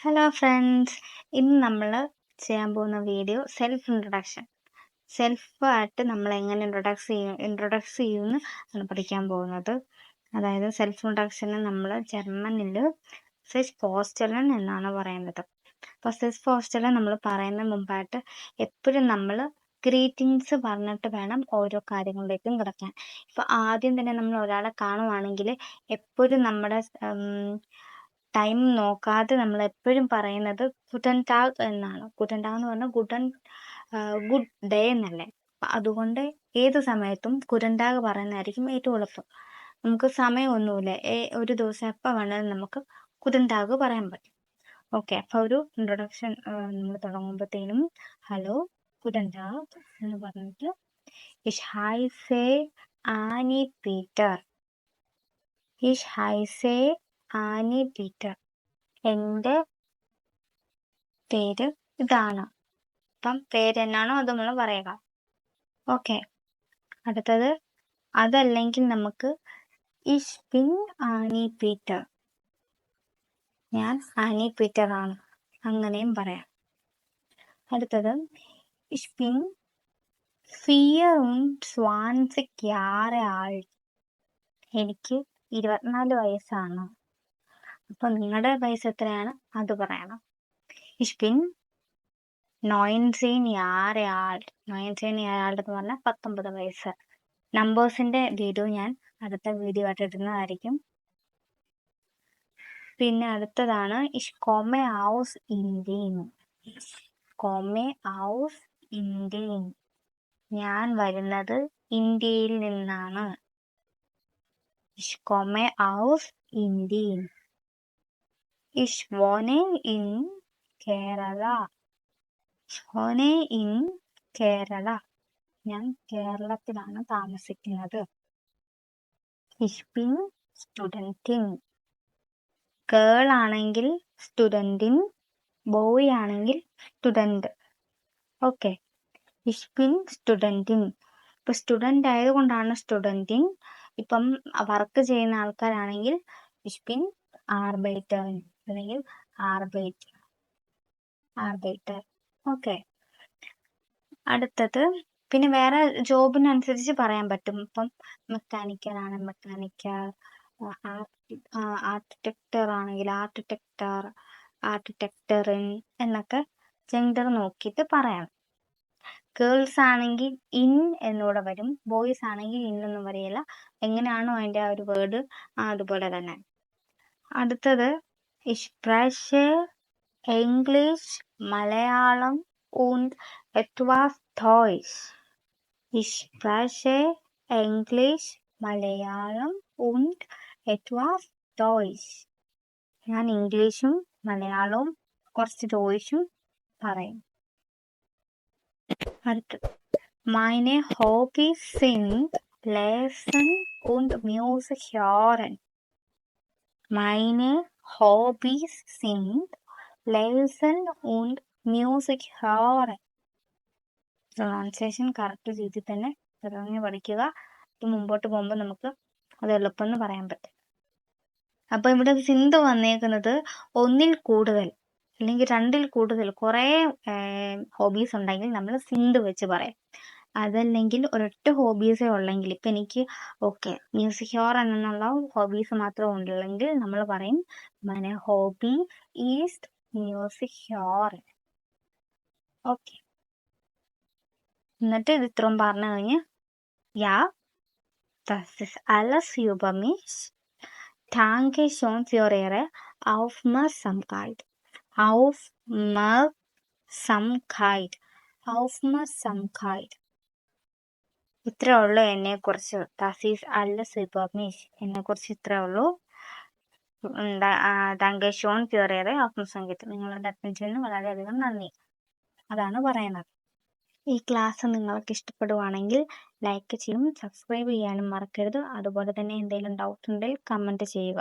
Hello friends ഇന്ന് നമ്മൾ ചെയ്യാൻ പോകുന്ന വീഡിയോ സെൽഫ് ഇൻട്രൊഡക്ഷൻ സെൽഫായിട്ട് നമ്മൾ എങ്ങനെ ഇൻട്രൊഡക്സ് ചെയ്യും ഇൻട്രൊഡക്സ് ചെയ്യുമെന്ന് പഠിക്കാൻ പോകുന്നത്. അതായത് സെൽഫ് ഇൻട്രൊഡക്ഷന് നമ്മൾ ജർമ്മനിൽ സെസ് പോസ്റ്റലൻ എന്നാണ് പറയുന്നത്. അപ്പോൾ സെസ് പോസ്റ്റലൻ നമ്മൾ പറയുന്ന മുമ്പായിട്ട് എപ്പോഴും നമ്മൾ ഗ്രീറ്റിങ്സ് പറഞ്ഞിട്ട് വേണം ഓരോ കാര്യങ്ങളിലേക്കും കിടക്കാൻ. ഇപ്പോൾ ആദ്യം തന്നെ നമ്മൾ ഒരാളെ കാണുവാണെങ്കിൽ എപ്പോഴും നമ്മുടെ ടൈം നോക്കാതെ നമ്മൾ എപ്പോഴും പറയുന്നത് ഗുഡൻ ടാഗ് എന്നാണ്. ഗുഡൻ ടാഗ് എന്ന് പറഞ്ഞാൽ ഗുഡൻ ഗുഡ് ഡേ എന്നല്ലേ. അതുകൊണ്ട് ഏത് സമയത്തും ഗുഡൻ ടാഗ് പറയുന്നതായിരിക്കും ഏറ്റവും എളുപ്പം. നമുക്ക് സമയമൊന്നുമില്ല. ഒരു ദിവസം എപ്പോൾ വേണമെങ്കിലും നമുക്ക് ഗുഡൻ ടാഗ് പറയാൻ പറ്റും. ഓക്കെ. അപ്പോൾ ഒരു ഇൻട്രൊഡക്ഷൻ നമ്മൾ തുടങ്ങുമ്പോഴത്തേനും ഹലോ ഗുഡൻ ടാഗ് എന്ന് പറഞ്ഞിട്ട് ഇഷ് ഹൈസേ ആനി പീറ്റർ ഇഷ് ഹൈസേ ആനി പീറ്റർ എന്റെ പേര് ഇതാണ്. അപ്പം പേര് എന്നാണോ അത് നമ്മൾ പറയുക. ഓക്കെ. അടുത്തത്. അതല്ലെങ്കിൽ നമുക്ക് ഇഷ് ബിൻ ആനി പീറ്റർ ഞാൻ ആനി പീറ്റർ ആണ്. അങ്ങനെയും പറയാം. അടുത്തത്. ഇഷ് ബിൻ und zwanzig Jahre alt എനിക്ക് ഇരുപത്തിനാല് വയസ്സാണ്. അപ്പോൾ നിങ്ങളുടെ പൈസ എത്രയാണ്? അത് പറയണം. ഇഷ് പിൻ നോയിൻസീൻ യാറെ ആൾ നോയിൻസീൻ ആൾഡ് എന്ന് പറഞ്ഞാൽ പത്തൊമ്പത് വയസ്സ്. നമ്പേഴ്സിന്റെ വീഡിയോ ഞാൻ അടുത്ത വീഡിയോ ആയിട്ട് ഇടുന്നതായിരിക്കും. പിന്നെ അടുത്തതാണ് ഇഷ് കൊമെ ഔസ് ഇന്ത്യൻ കൊമെ ഔസ് ഇന്ത്യൻ ഞാൻ വരുന്നത് ഇന്ത്യയിൽ നിന്നാണ്. ഇഷ് കൊമെ ഔസ് ഇന്ത്യൻ Ich wohne in Kerala wohne in Kerala ഞാൻ കേരളത്തിലാണ് താമസിക്കുന്നത്. Bin സ്റ്റുഡന്റിൻ ഗേൾ ആണെങ്കിൽ സ്റ്റുഡന്റിൻ ബോയ് ആണെങ്കിൽ സ്റ്റുഡന്റ് ഓക്കെ bin സ്റ്റുഡന്റിൻ ഇപ്പം സ്റ്റുഡന്റ് ആയതുകൊണ്ടാണ് സ്റ്റുഡന്റിൻ ഇപ്പം വർക്ക് ചെയ്യുന്ന ആൾക്കാരാണെങ്കിൽ bin Arbeiterin. അല്ലെങ്കിൽ ആർബൈറ്റർ ആർബൈറ്റർ ഓക്കെ അടുത്തത്. പിന്നെ വേറെ ജോബിനനുസരിച്ച് പറയാൻ പറ്റും. ഇപ്പം മെക്കാനിക്കൽ ആണ് മെക്കാനിക്കൽ ആർക്കിടെക്ടർ ആണെങ്കിൽ ആർക്കിടെക്ടർ ആർക്കിടെക്ടറിൻ എന്നൊക്കെ ജെൻഡർ നോക്കിയിട്ട് പറയാം ഗേൾസ് ആണെങ്കിൽ ഇൻ എന്നൂടെ വരും. ബോയ്സ് ആണെങ്കിൽ ഇൻ ഒന്നും വരികയില്ല എങ്ങനെയാണോ അതിന്റെ ആ ഒരു വേർഡ് അതുപോലെ തന്നെ. അടുത്തത്. spreche Englisch, Malayalam und etwas Deutsch. Ich spreche English, Malayalam und etwas Deutsch. ഞാൻ ഇംഗ്ലീഷും മലയാളവും കുറച്ച് ഡോയിഷും പറയും അടുത്തത് meine Hobbys sind Lesen und Musik hören. Meine Hobbys sind Lesen und Music hören. Pronunciation correct രീതിയിൽ തന്നെ പറഞ്ഞ് പഠിക്കുക. ഇത് മുമ്പോട്ട് പോകുമ്പോൾ നമുക്ക് അത് എളുപ്പമെന്ന് പറയാൻ പറ്റും. അപ്പോൾ ഇവിടെ സിന്ധു വന്നേക്കുന്നത് ഒന്നിൽ കൂടുതൽ അല്ലെങ്കിൽ രണ്ടിൽ കൂടുതൽ കുറേ ഹോബീസ് ഉണ്ടെങ്കിൽ നമ്മൾ സിന്ധു വെച്ച് പറയാം. അതല്ലെങ്കിൽ ഒരൊറ്റ ഹോബീസേ ഉള്ളെങ്കിൽ ഇപ്പം എനിക്ക് ഓക്കെ മ്യൂസിക് ഹോർ എന്നുള്ള ഹോബീസ് മാത്രം ഉള്ളെങ്കിൽ നമ്മൾ പറയും മൈ ഹോബി ഈസ് മ്യൂസിക് ഹോർ ഓക്കെ എന്നിട്ട് ഇത് ഇത്രയും പറഞ്ഞു കഴിഞ്ഞ് യാ das മ സം über mich. മ സം für Ihre മ സം Aufmerksamkeit. ഇത്രേ ഉള്ളൂ എന്നെക്കുറിച്ച് തസീസ് അല്ല സിബമീഷ് എന്നെക്കുറിച്ച് ഇത്രേ ഉള്ളൂ. താങ്കൾ ഷോൺ കയറിയത് ആത്മസംഗീതം നിങ്ങളുടെ അറ്റൻഷന് വളരെയധികം നന്ദി. അതാണ് പറയുന്നത്. ഈ ക്ലാസ് നിങ്ങൾക്ക് ഇഷ്ടപ്പെടുവാണെങ്കിൽ ലൈക്ക് ചെയ്യും സബ്സ്ക്രൈബ് ചെയ്യാനും മറക്കരുത്. അതുപോലെ തന്നെ എന്തെങ്കിലും ഡൗട്ട് ഉണ്ടെങ്കിൽ കമന്റ് ചെയ്യുക.